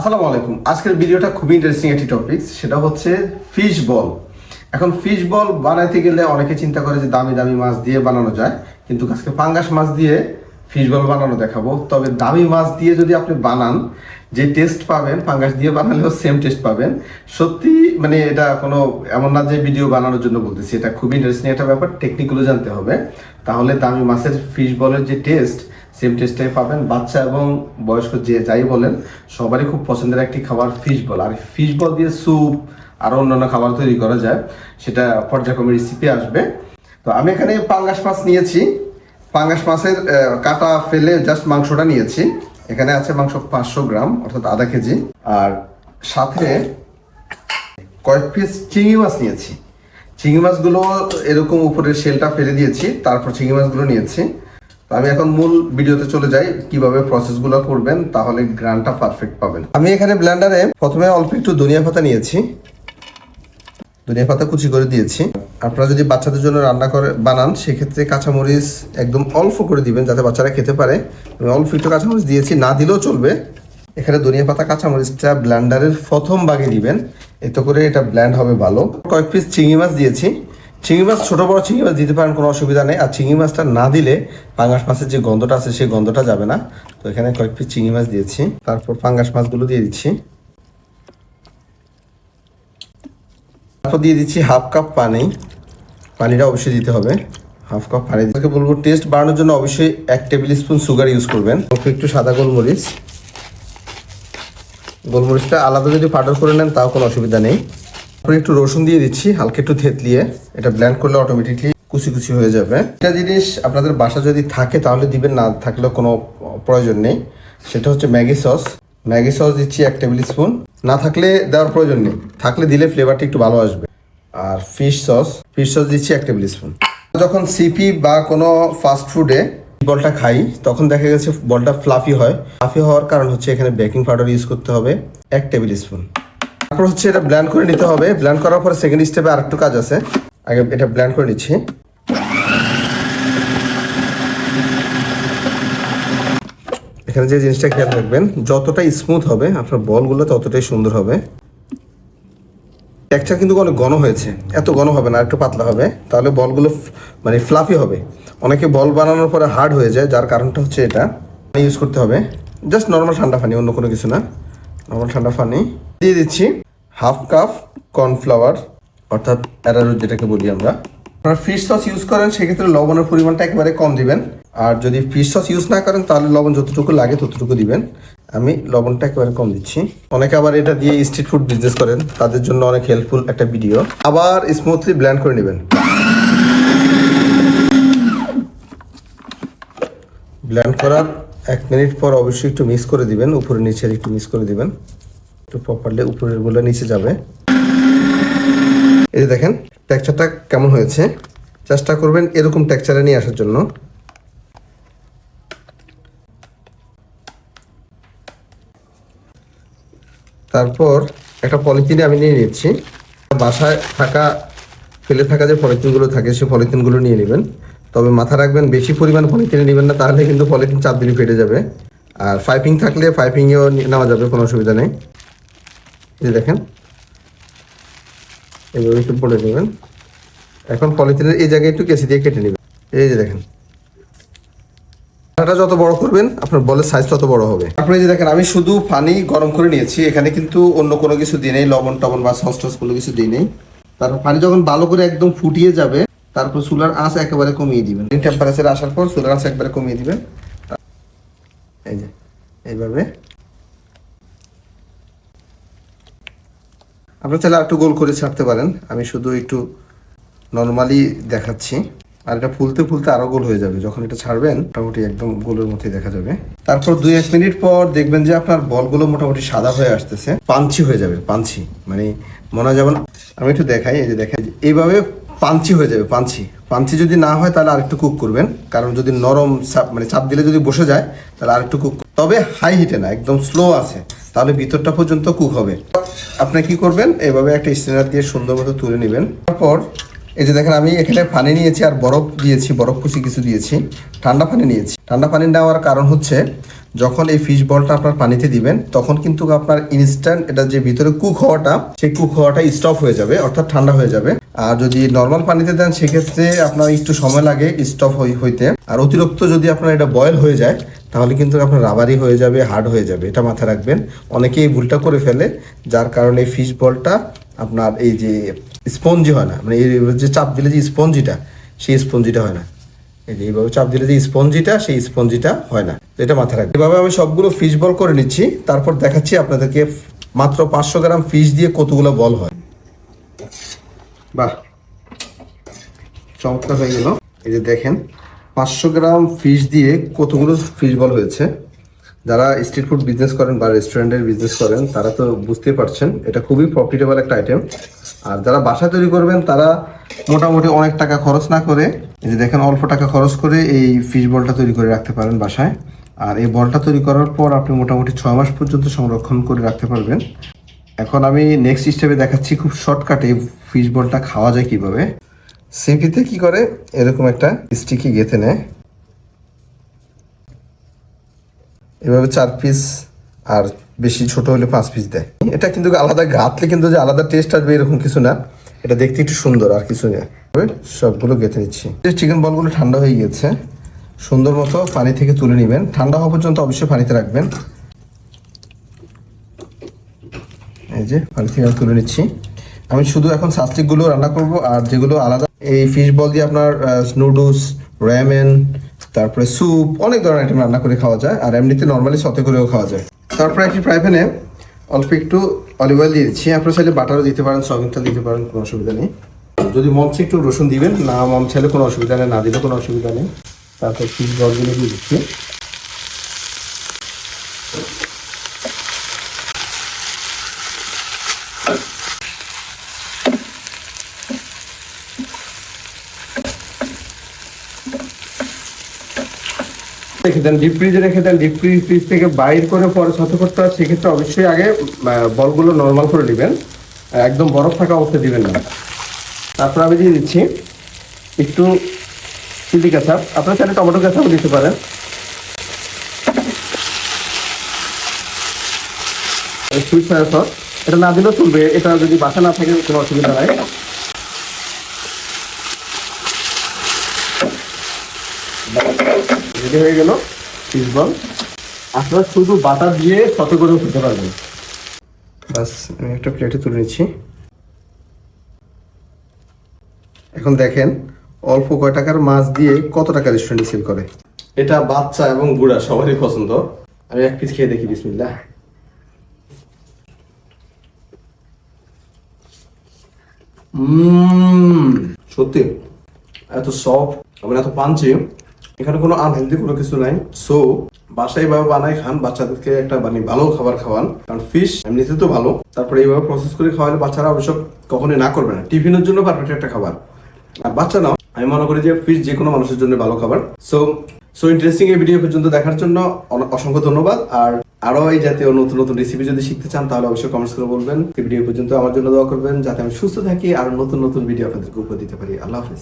আসসালামু আলাইকুম। আজকের ভিডিওটা খুবই ইন্টারেস্টিং একটি টপিক সেটা হচ্ছে ফিশ বল এখন ফিশ বল বানাইতে গেলে অনেকে চিন্তা করে যে দামি দামি মাছ দিয়ে বানানো যায়, কিন্তু আজকে পাঙ্গাস মাছ দিয়ে ফিশ বল বানানো দেখাবো। তবে দামি মাছ দিয়ে যদি আপনি বানান, যে টেস্ট পাবেন, পাঙ্গাস দিয়ে বানালেও সেম টেস্ট পাবেন। সত্যি মানে এটা কোনো, এমন না যে ভিডিও বানানোর জন্য বলতেছি, এটা খুবই ইন্টারেস্টিং একটা ব্যাপার টেকনিকগুলো জানতে হবে। তাহলে দামি মাছের ফিশ বলের যে টেস্ট সেম টেস্টটাই পাবেন। বাচ্চা এবং বয়স্ক যে যাই বলেন, সবারই খুব পছন্দের একটি খাবার ফিশ বল আর ফিশ বল দিয়ে স্যুপ আরও অন্যান্য খাবার তৈরি করা যায়, সেটা পর্যায়ক্রমে রেসিপি আসবে। তো আমি এখানে পাঙ্গাস মাছ নিয়েছি। পাঙ্গাস মাছের কাটা ফেলে জাস্ট মাংসটা নিয়েছি। এখানে আছে মাংস পাঁচশো গ্রাম, অর্থাৎ আধা কেজি। আর সাথে কয়েক পিস চিংড়ি মাছ নিয়েছি। চিংড়ি মাছগুলো এরকম উপরের শেলটা ফেলে দিয়েছি, তারপর চিংড়ি মাছগুলো নিয়েছি। আমি এখন মূল ভিডিওতে চলে যাই, কীভাবে প্রসেসগুলো করবেন, তাহলে গ্রানটা পারফেক্ট পাবেন। আমি এখানে ব্লেন্ডারে প্রথমে অল্প একটু ধনিয়া পাতা নিয়েছি। ধনিয়া পাতা কুচি করে দিয়েছি। আপনারা যদি বাচ্চাদের জন্য রান্না করে, বানান, সেক্ষেত্রে কাঁচামরিচ একদম অল্প করে দিবেন, যাতে বাচ্চারা খেতে পারে। আমি অল্প একটু কাঁচামরিচ দিয়েছি, না দিলেও চলবে। এখানে ধনিয়া পাতা, কাঁচামরিচটা ব্লেন্ডারের প্রথম ভাগে দিবেন। এতে করে এটা ব্ল্যান্ড হবে ভালো। কয়েক পিস চিংড়ি মাছ দিয়েছি। চিংড়ি মাছ, ছোটো বড় চিংড়ি মাছ দিতে পারেন, কোনো অসুবিধা নেই। আর চিংড়ি মাছটা না দিলে পাঙ্গাস মাছের যে গন্ধটা আছে, সেই গন্ধটা যাবে না। তো এখানে কয়েক পিস চিংড়ি মাছ দিয়েছি। তারপর পাঙ্গাস মাছগুলো দিয়ে দিচ্ছি। তারপর দিয়ে দিচ্ছি হাফ কাপ পানি। পানিটা অবশ্যই দিতে হবে। হাফ কাপ পানি দিতে বলব টেস্ট বাড়ানোর জন্য অবশ্যই এক টেবিল স্পুন সুগার ইউজ করবেন। একটু সাদা গোলমরিচ। গোলমরিচটা আলাদা যদি পাউডার করে নেন, তাও কোনো অসুবিধা নেই। তারপরে একটু রসুন দিয়ে দিচ্ছি, হালকা একটু থেতলিয়ে এটা ব্ল্যান্ড করলে অটোমেটিকলি কুচি কুচি হয়ে যাবে। একটা জিনিস আপনাদের বাসা যদি থাকে, তাহলে দিবেন, না থাকলেও কোনো প্রয়োজন নেই। সেটা হচ্ছে ম্যাগি সস। ম্যাগি সস দিচ্ছি এক টেবিল স্পুন। না থাকলে দেওয়ার প্রয়োজন নেই। থাকলে দিলে ফ্লেভারটা একটু ভালো আসবে। আর ফিশ সস ফিশ সস দিচ্ছি এক টেবিল স্পুন। যখন সিপি বা কোনো ফাস্ট ফুডে বলটা খাই, তখন দেখা গেছে বলটা ফ্লাফি হয়। ফ্লাফি হওয়ার কারণ হচ্ছে এখানে বেকিং পাউডার ইউজ করতে হবে। এক টেবিল স্পুন। তারপর হচ্ছে এটা ব্ল্যান্ড করে নিতে হবে। ব্ল্যান্ড করার পরে সেকেন্ড স্টেপে আরেকটু কাজ আছে। আগে এটা ব্ল্যান্ড করে নিচ্ছি। এখানে যে জিনিসটা খেয়াল রাখবেন, যতটা স্মুথ হবে, আপনার বলগুলো ততটাই সুন্দর হবে। টেক্সচার কিন্তু অনেক ঘন হয়েছে। এত ঘন হবে না একটু পাতলা হবে। তাহলে বলগুলো মানে ফ্লাফি হবে। অনেকে বল বানানোর পরে হার্ড হয়ে যায়, যার কারণটা হচ্ছে এটা। ইউজ করতে হবে। জাস্ট নর্মাল ঠান্ডা পানি, অন্য কোনো কিছু না। নর্মাল ঠান্ডা পানি। দিয়ে দিচ্ছি হাফ কাপ কর্নফ্লাওয়ার, অর্থাৎ অ্যারারুট যেটাকে বলি আমরা। আপনারা ফিশ সস ইউজ করেন, সেক্ষেত্রে লবণের পরিমাণটা একেবারে কম দিবেন। আর যদি ফিশ সস ইউজ না করেন, তাহলে লবণ যতটুকু লাগে ততটুকু দিবেন। আমি লবণটা একেবারে কম দিচ্ছি। অনেকে আবার এটা দিয়ে স্ট্রিট ফুড বিজনেস করেন, তাদের জন্য অনেক হেল্পফুল একটা ভিডিও আবার স্মুথলি ব্ল্যান্ড করে নেবেন। ব্ল্যান্ড করার এক মিনিট পর অবশ্যই একটু মিক্স করে দিবেন, উপরে নিচের একটু মিক্স করে দিবেন। একটু প্রপারলি উপরেরগুলো নিচে যাবে। এই যে দেখেন টেক্সচারটা কেমন হয়েছে? চেষ্টা করবেন এরকম টেক্সচারে নিয়ে আসার জন্য। তারপর একটা পলিথিনে আমি নিয়ে নিচ্ছি। বাসায় থাকা, ফেলে থাকা যে পলিথিনগুলো থাকে সেই পলিথিনগুলো নিয়ে নেবেন। তবে মাথা রাখবেন, বেশি পরিমাণ পলিথিনে নেবেন না, তাহলে কিন্তু পলিথিন চাপ দিলে ফেটে যাবে। আর পাইপিং থাকলে পাইপিংয়েও নেওয়া যাবে, কোনো অসুবিধা নেই। দেখেন। এভাবে একটু পড়ে নেবেন। এখন পলিথিনের এই জায়গায় একটু কেসি দিয়ে কেটে নেবেন। এই যে দেখেন। এটা যত বড় করবেন, আপনার বলের সাইজ তত বড় হবে। এই যে দেখেন, আমি শুধু পানি গরম করে নিয়েছি। এখানে কিন্তু অন্য কোনো কিছু দিই নেই, লবণ টবণ বা সস টস কোনো কিছু দিই নেই। তারপর পানি যখন ভালো করে একদম ফুটিয়ে যাবে, তারপর চুলার আঁচ একেবারে কমিয়ে দিবেন। টেম্পারেচার আসার পর চুলার আঁচ একবারে কমিয়ে দিবেন। এই যে, এইভাবে আপনারা চাইলে একটু গোল করে ছাড়তে পারেন। আমি শুধু একটু নর্মালি দেখাচ্ছি। আর এটা ফুলতে ফুলতে আরও গোল হয়ে যাবে। যখন এটা ছাড়বেন, মোটামুটি একদম গোলের মধ্যে দেখা যাবে। তারপর দুই এক মিনিট পর দেখবেন যে আপনার বলগুলো মোটামুটি সাদা হয়ে আসতেছে। পাঞ্চি হয়ে যাবে, পাঞ্চি। মানে মনে হয় যেমন আমি একটু দেখাই, এই যে দেখাই এইভাবে পাঞ্চি হয়ে যাবে, পাঞ্চি। পাঞ্চি যদি না হয়, তাহলে আরেকটু কুক করবেন। কারণ যদি নরম চাপ মানে চাপ দিলে যদি বসে যায়, তাহলে আরেকটু কুক তবে হাই হিটে না, একদম স্লো আছে। তাহলে ভিতরটা পর্যন্ত কুক হবে। আপনি কি করবেন? এভাবে একটা স্টেনার দিয়ে সুন্দর মতো তুলে নেবেন। তারপর এই যে দেখেন, আমি এখানে পানি নিয়েছি আর বরফ দিয়েছি, বরফ কুচি কিছু দিয়েছি। ঠান্ডা পানি নিয়েছি। ঠান্ডা পানি নেওয়ার কারণ হচ্ছে, যখন এই ফিশ বলটা আপনার পানিতে দিবেন, তখন কিন্তু আপনার ইনস্ট্যান্ট এটা যে ভিতরে কুক হওয়াটা, সেই কুক হওয়াটা স্টপ হয়ে যাবে, অর্থাৎ ঠান্ডা হয়ে যাবে। আর যদি নর্মাল পানিতে দেন, সেক্ষেত্রে আপনার একটু সময় লাগে স্টপ হইতে। আর অতিরিক্ত যদি আপনার এটা বয়েল হয়ে যায়, তাহলে কিন্তু আপনার রাবারি হয়ে যাবে হার্ড হয়ে যাবে, এটা মাথায় রাখবেন। অনেকেই ভুলটা করে ফেলে, যার কারণে ফিশ বলটা আপনার এই যে স্পঞ্জি হয় না। মানে যে চাপ দিলে যে স্পঞ্জিটা, সেই স্পঞ্জিটা হয় না। এই যে এইভাবে চাপ দিলে যে স্পঞ্জিটা, সেই স্পঞ্জিটা হয় না। এটা মাথায় রাখবেন এভাবে আমি সবগুলো ফিশ বল করে নিচ্ছি। তারপর দেখাচ্ছি আপনাদেরকে মাত্র পাঁচশো গ্রাম ফিশ দিয়ে কতগুলো বল হয়। বাহ! চমৎকার হয়ে গেল। এই যে দেখেন, পাঁচশো গ্রাম ফিশ দিয়ে কতগুলো ফিশ বল হয়েছে। যারা স্ট্রিট ফুড বিজনেস করেন বা রেস্টুরেন্টের বিজনেস করেন, তারা তো বুঝতেই পারছেন, এটা খুবই প্রফিটেবল একটা আইটেম আর যারা বাসা তৈরি করবেন, তারা মোটামুটি অনেক টাকা খরচ না করে, এই যে দেখেন অল্প টাকা খরচ করে এই ফিশ বলটা তৈরি করে রাখতে পারেন বাসায়। আর এই বলটা তৈরি করার পর আপনি মোটামুটি ছয় মাস পর্যন্ত সংরক্ষণ করে রাখতে পারবেন। এখন আমি নেক্সট স্টেপে দেখাচ্ছি খুব শর্টকাটে ফিশ বলটা খাওয়া যায় কীভাবে। সিপিতে কি করে? এরকম একটা স্টিকি গেঁথে নেয়। এভাবে চার পিস আর বেশি ছোট হলে পাঁচ পিস দেয়। এটা কিন্তু আলাদা গাঁথলে কিন্তু যে আলাদা টেস্ট আসবে এরকম কিছু না। এটা দেখতে একটু সুন্দর, আর কিছু না। সবগুলো গেঁথে নিচ্ছি। চিকেন বলগুলো ঠান্ডা হয়ে গেছে সুন্দর মতো পানি থেকে তুলে নেবেন। ঠান্ডা হওয়া পর্যন্ত অবশ্যই পানিতে রাখবেন। এই যে পানি থেকে তুলে নিচ্ছি। আমি শুধু এখন সাস্টিকগুলো রান্না করব, আর যেগুলো আলাদা, এই ফিশ বল দিয়ে আপনার নুডলস র্যামেন তারপরে স্যুপ অনেক ধরনের আইটেম রান্না করে খাওয়া যায়, আর এমনিতে নর্মালি সতে করেও খাওয়া যায়। তারপরে একটি ফ্রাই প্যানে অল্প একটু অলিভ অয়েল দিয়ে দিচ্ছি। আপনার চাইলে বাটারও দিতে পারেন সয়াবিন তেল দিতে পারেন, কোনো অসুবিধা নেই। যদি মম একটু রসুন দিবেন, না মম চাইলে কোনো অসুবিধা নেই, না দিলে কোনো অসুবিধা নেই। তারপর পিস বলগুলো দিয়ে দিচ্ছি। রেখে দেন ডিপ ফ্রিজে রেখে দেন ডিপ ফ্রিজ ফ্রিজ থেকে বাইর করে পরে সাথে করতে হয়, সেক্ষেত্রে অবশ্যই আগে বলগুলো নর্মাল করে নেবেন। একদম বরফ থাকা অবস্থায় দিবেন না। তারপর আমি দিয়ে দিচ্ছি একটু চিলি কাঁচাপ। আপনার চাইলে টমেটো কাঁচাপও দিতে পারেন। সুইট সয়া সস এটা না দিলেও চলবে, এটা যদি বাসা না থাকে, কোনো অসুবিধা নাই। রেডি হয়ে গেল ফিশ বল আপনারা শুধু বাটার দিয়ে শত করেও খেতে পারবেন। বাস, আমি একটা প্লেটে তুলে নিচ্ছি। এখন দেখেন, অল্প কয় টাকার মাছ দিয়ে কত টাকা রেস্টুরেন্টে সেল করে। এটা বাচ্চা এবং বুড়া, সবারই পছন্দ। আমি এক পিস খেয়ে দেখি বিসমিল্লা সত্যি, এত সফট এবং এত পাঞ্চি এখানে কোনো আনহেলদি কোনো কিছু নাই। সো বাসায় এইভাবে বানাই খান, বাচ্চাদেরকে একটা মানে ভালো খাবার খাওয়ান। কারণ ফিশ এমনিতে তো ভালো। তারপরে এইভাবে প্রসেস করে খাওয়ালে বাচ্চারা অবশ্য কখনোই না করবে না। টিফিনের জন্য পারফেক্ট একটা খাবার। আর বাচ্চা নাও আমি মনে করি যে ফিশ যে কোনো মানুষের জন্য ভালো খাবার। সো সো ইন্টারেস্টিং এই ভিডিও পর্যন্ত দেখার জন্য অসংখ্য ধন্যবাদ। আর আরও এই জাতীয় নতুন নতুন রেসিপি যদি শিখতে চান, তাহলে অবশ্যই কমেন্টস করে বলবেন। এই ভিডিও পর্যন্ত আমার জন্য দোয়া করবেন, যাতে আমি সুস্থ থাকি আর নতুন নতুন ভিডিও আপনাদেরকে উপহার দিতে পারি। আল্লাহ হাফিজ।